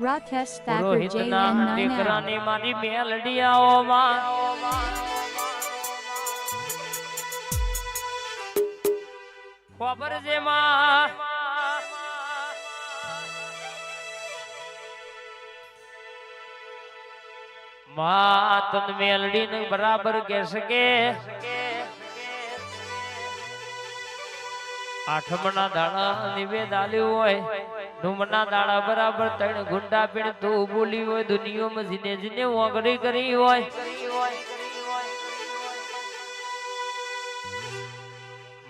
Rakesh Thakur રોહિતના JN99. દીકરાની મારી મેલડિયાઓમાં. ખબર છે માં? માં તન મેલડી ને બરાબર કહેશે કે આઠમના દાણા નિવેદ આલ્યું હોય. નુમના દાડા બરાબર ત્રણ ગુંડા પીણ તું બોલી હોય, દુનિયામાં જીને જીને ઓગળી કરી હોય.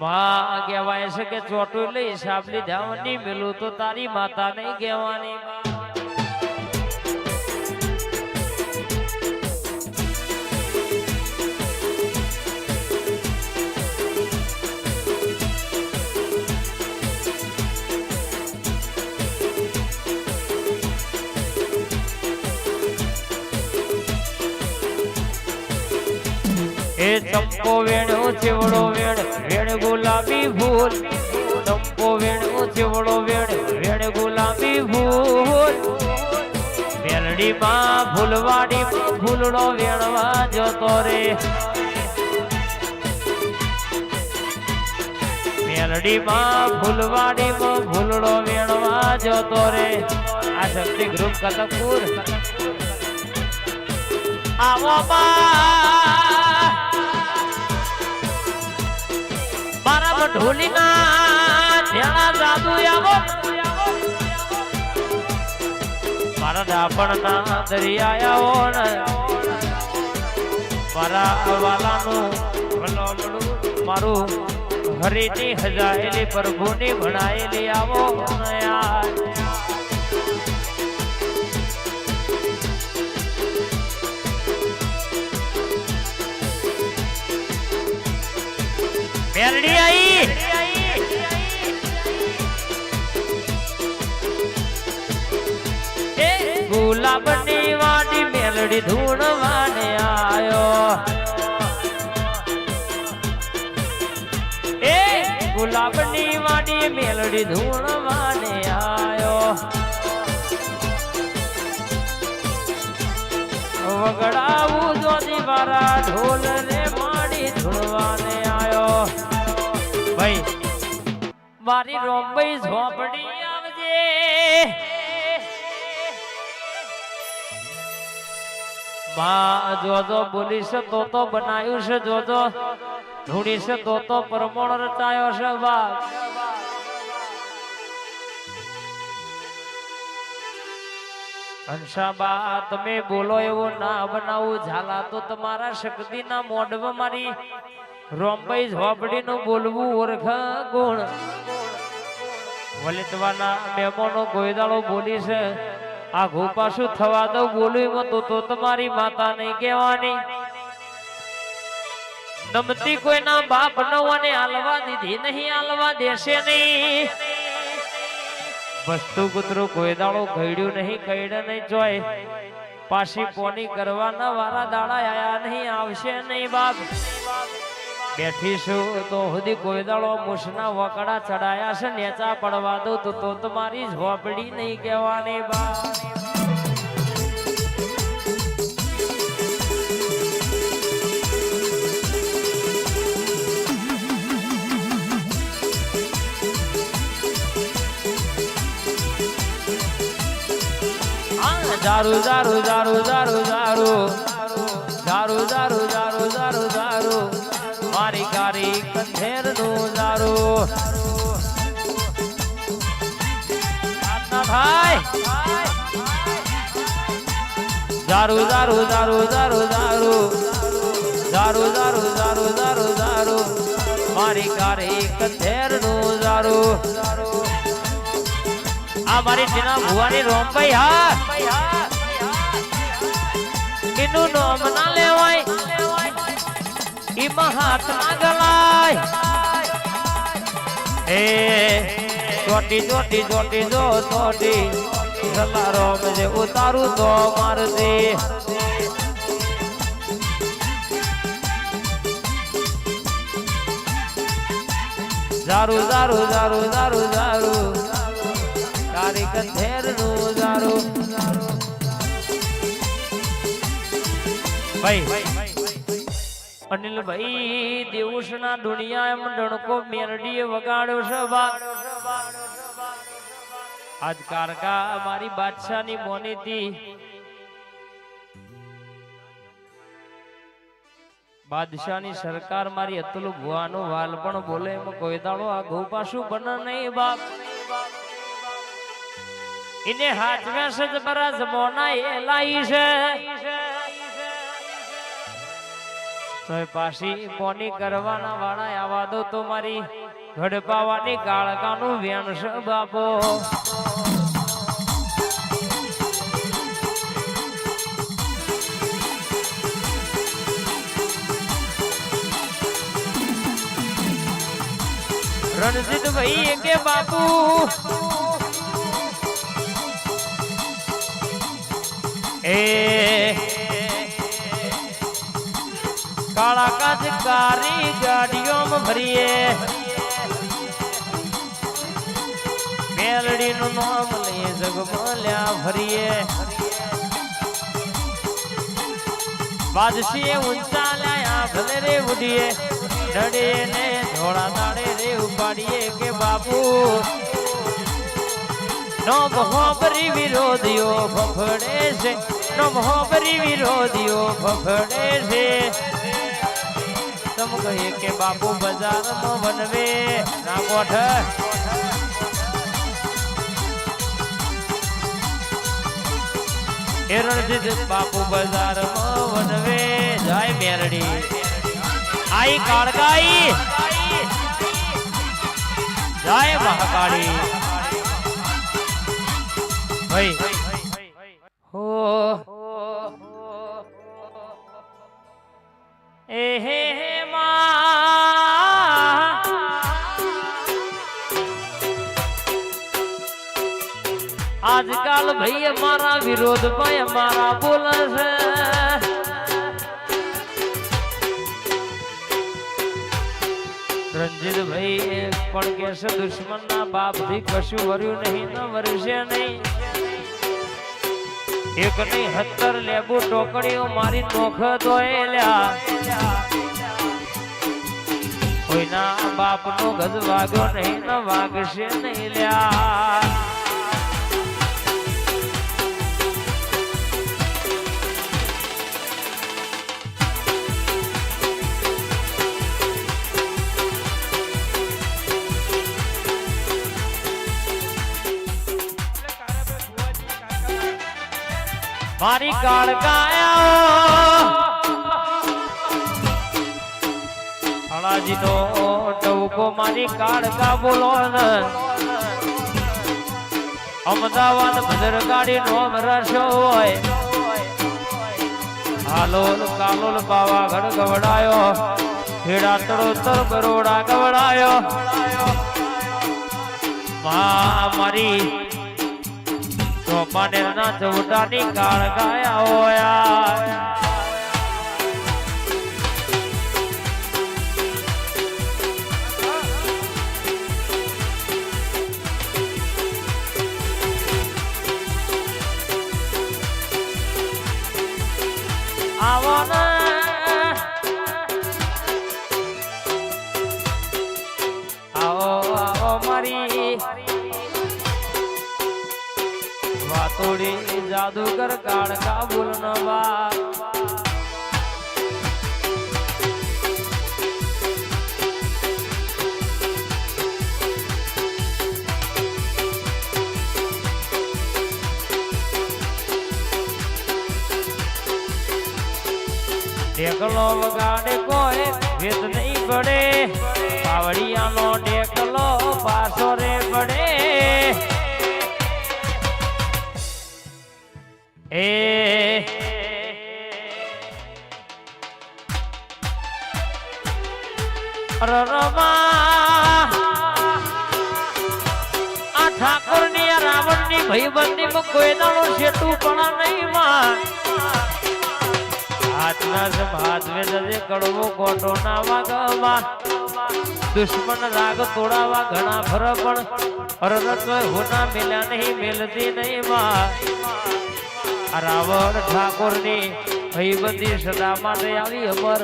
માં કહેવાય છે કે ચોટું લઈ સાબલી ધાવની મેલું તો તારી માતા નહીં કહેવાની. એ ચંપો વેણો ચેવડો વેણ વેણ ગુલાબી ભૂલ ચંપો વેણો ચેવડો વેણ વેણ ગુલાબી ભૂલ મેલડી માં ફૂલવાડી ફૂલડો વેણવા જતો રે. મેલડી માં ફૂલવાડી માં ફૂલડો વેણવા જતો રે. આ શક્તિ ગ્રુપ કતકપુર આવો બા ઢોલીના ધ્યાના જાદુ આવો. મારા ડાપણના દરિયાઓ ને. મારા વાલાનું મારું. હરીની હજાયેલી પ્રભુની ભણાયેલી આવો યાર. મેરડી આઈ ગુલાબની વાડી મેલડી ધૂણ વાને આયો. એ ગુલાબની વાડી મેલડી ધૂણ વાને આયો. વગડાવું જો દિવારા ઢોલ રે માડી ધૂળવાને ભાઈ. મારી રોંબઈ ઝોપડી આવજે. માં જોજો બોલીશ તો તો બનાવ્યું છે જોજો ધૂણીશ તો તો પરમોણ રચાયો છે બાપ હંસાબા તમે બોલો એવો ના બનાવું. ઝાલા તો તમારા શક્તિના મોઢમાં મારી રોમભાઈ ઝોપડીનું બોલવું ઓરખા ગુણ. વલિતવાના મહેમાનો ગોયદાળો બોલી છે, આ પાછું થવા દઉં બોલું તો તો તમારી માતા નહીં કહેવાની. નમતી કોઈના બાપ નવાને આલવા દીધી નહીં, આલવા દેશે નહીં. વસ્તુ કૂતરું ગોયદાળો ઘડ્યું નહીં કઈડે નહીં જોય. પાછી પોની કરવાના વારા દાડા આયા નહીં, આવશે નહીં બાપ. બેઠીશું તો સુધી કોઈ દાડો મુસના વકડા ચડાયા છે નેચા પડવા દો તો તમારી ઝોપડી નહીં કહેવાની બા દારૂ દારૂ દારૂ દારૂ દારૂ દારૂ દારૂ દારૂ દારૂ મારી કારી કંધેર નો દારૂ થાય દારૂ દારૂ દારૂ દારૂ દારૂ દારૂ દારૂ દારૂ દારૂ દારૂ મારી કારી કંધેર નો દારૂ આ મારી ટીના ભુવાની રોમભાઈ હા. એનું નામ ના લેવાય. એમાં હાથમાં ગલાય એ ચોટી ચોટી ચોટી, જો, ચોટી. ગલારો જે ઉતારું તો મારજે. ઝારું ઝારું ઝારું ઝારું ઝારું તારી કંથેરનું ઝારું ભાઈ અનિલભાઈ દેવુસના દુનિયા એમ ડણકો મેરડીએ વગાડ્યો છે આજ કારકા મારી બાદશાહની મોનીતી બાદશાહની સરકાર મારી અતુલ ભુવાનો વાલ પણ બોલે એમ કોઈ દાડો આ ઘઉં પાછું બને નહીં, બાપ. એને હાથમાં છે જ બરા જમોના એ લાઈ છે. તોય પાછી કોની કરવાના વાળા આવા દો તો મારી ઘડપાવાની કાળકાનું વેણ બાપો. રણજીત ભાઈ કે બાપુ? એ કાળા કાચ કારી ગાડીઓમાં ભરીએ. મેલડીનું નામ લઈ જગમલ્યા ભરીએ. બાદશીએ ઊંચા લાયા, ભલે રે ઉડીએ. ડડે ને ધોળા દાડે રે ઉપાડીએ કે બાપુ. નો મોહબરી વિરોધીઓ ફફડે છે, નો મોહબરી વિરોધીઓ ફફડે છે. તમ કહીએ કે બાપુ બજારમાં વનવે ના કોઠ એ રણજીત બાપુ બજારમાં વનવે જાય મેરડી આઈ કાળગાઈ જાય મહાકાળી ભાઈ હો આજકાલ ભાઈ મારા વિરોધ ભાઈ મારા બોલે છે. રંજીતભાઈ પણ કે છે દુશ્મન ના બાપથી કશું વર્યું નહીં, ન વરસે નહીં. એક નહીં, હત્તર લેબુ ટોકડીઓ મારી નોખ દોયેલ્યા કોઈના બાપ નો ગજ વાગ્યો નહીં, ન વાગશે નહીં લ્યા. મારી કાળ કાયા હળાજી નો ટવકો મારી કાળકા બોલો ને. અમદાવાદ ભદર ગાડી નો રસો હોય. હાલોલ કાલોલ પાવાગઢ ગવડાયો. ખેડા તળોતર બરોડા ગવડાયો. મા મારી ચોપાનેર ના ચૌટાની કાળ ગાયા હોયા. આવો આવો મારી વાતોડી જાદુગર કાળ કાબુલ નવા ઢેકલો વગાડે કોઈ ભેદ નહીં પડે. પાવડિયાનો ઢેકલો પાછો રે પડે. રરમાં. આ આ ભાઈબંધી હાથના સમ હાથવે જજે કડવો કોટો ના દુશ્મન રાગ તોડાવા ઘણા ફર પણ મેલ્યા નહીં, મેલતી નહીં આ રાવણ ઠાકોરની ભયબંધી સદા માટે આવી અમર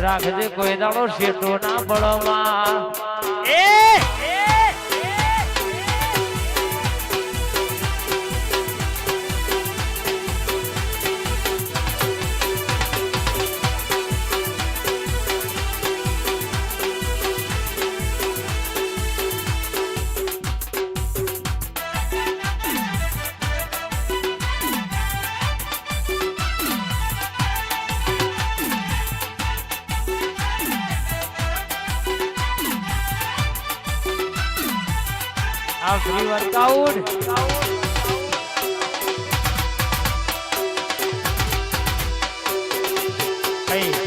રાખજે કોઈ દાડો શેઠો ના બળમાં. એ આ ફ્રી વર્કઆઉટ જય